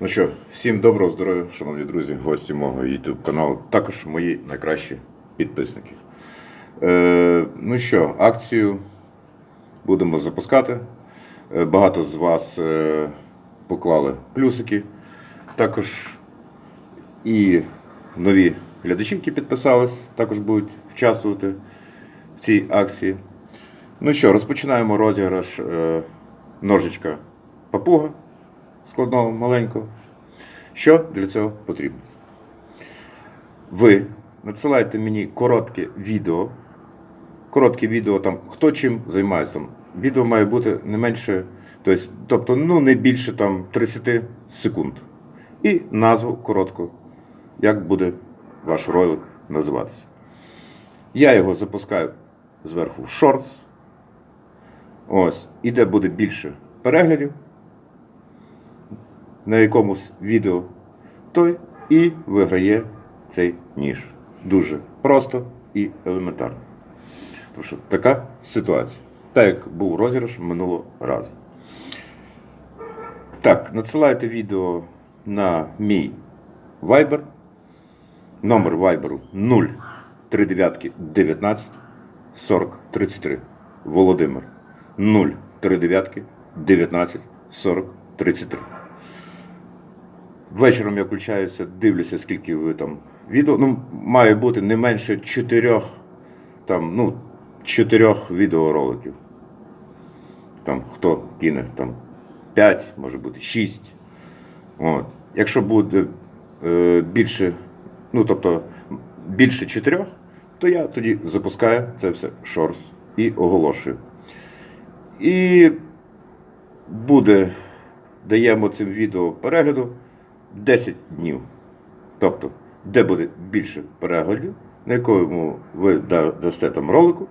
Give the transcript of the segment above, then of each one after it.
Ну що, всім доброго здоров'я, шановні друзі, гості мого YouTube каналу, також мої найкращі підписники. Е, ну що, акцію будемо запускати. Е, багато з вас е, поклали плюсики. Також і нові глядачі, які підписались, також будуть участвувати в цій акції. Ну що, розпочинаємо розіграш е, ножичка папуга складного маленького. Що для цього потрібно? Ви надсилаєте мені коротке відео. Коротке відео там, хто чим займається. Відео має бути не менше, тобто, ну, не більше там, 30 секунд. І назву коротку, як буде ваш ролик називатися. Я його запускаю зверху в Shorts. Ось, і де буде більше переглядів на якомусь відео, той і виграє цей ніж. Дуже просто і елементарно. Тому що така ситуація. Так як був розіграш минулого разу. Так, надсилайте відео на мій Viber. Номер Viber 039 19 40 33. Володимир 039 19 40 33. Вечором я включаюся, дивлюся, скільки ви там відео. Ну, має бути не менше чотирьох, там, ну, чотирьох відеороликів. Там хто кине там 5, може бути 6. От. Якщо буде е, більше, ну тобто більше чотирьох, то я тоді запускаю це все шорс і оголошую. І буде, даємо цим відео перегляду 10 днів. Тобто, де буде більше переглядів, на якому ви дасте там ролику,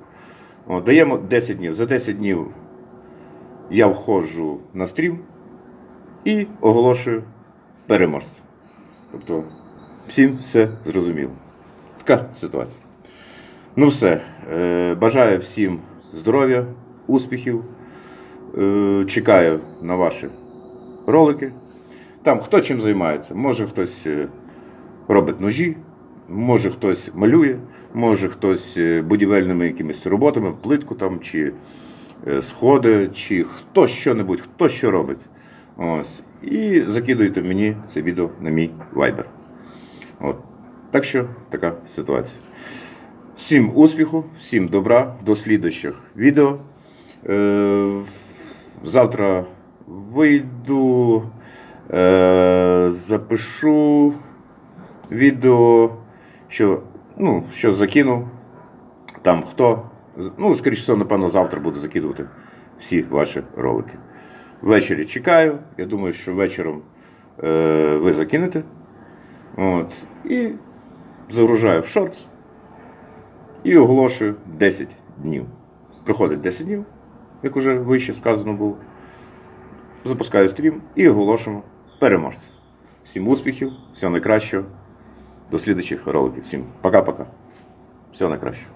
о, даємо 10 днів. За 10 днів я входжу на стрім і оголошую переможця. Тобто, всім все зрозуміло. Така ситуація. Ну все. Е, Бажаю всім здоров'я, успіхів. Е, Чекаю на ваші ролики. Там хто чим займається. Може хтось е, робить ножі, може хтось малює, може хтось е, будівельними якимись роботами, плитку там, чи е, сходи, чи хто що-небудь, хто що робить. Ось. І закидуйте мені це відео на мій Viber. От. Так що така ситуація. Всім успіху, всім добра, до слідуючих відео. Завтра вийду, е, запишу відео, що, ну, що закинув. Там хто. Ну, скоріше напевно, завтра буду закидувати всі ваші ролики. Ввечері чекаю. Я думаю, що вечором е, ви закинете. От. І загружаю в шортс і оголошую 10 днів. Приходить 10 днів, як вже вище сказано було. Запускаю стрім і оголошуємо переможця. Всім успіхів, всього найкращого. До слідуючих роликів. Всім пока-пока. Всього найкращого.